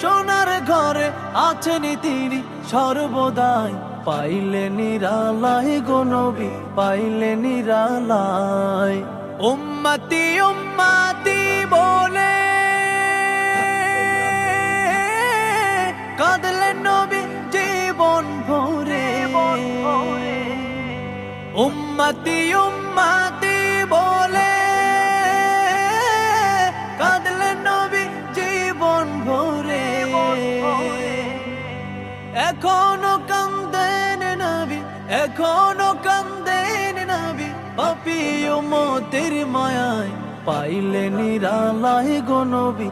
সোনার ঘরে আছেন তিনি সর্বদাই। পাইলে নিরালাই গনবি পাইলে নিরালাই উম্মতি উম্মতি বলে। কাঁদলেন নবী জীবন ভরে। উম্মতি উম্মতি বলে। এখনও কান্দেন নাবি এখনও কান্দেন নাবি পাপি ও মতের মায়ায় পাইলে নিরালায় গো নবী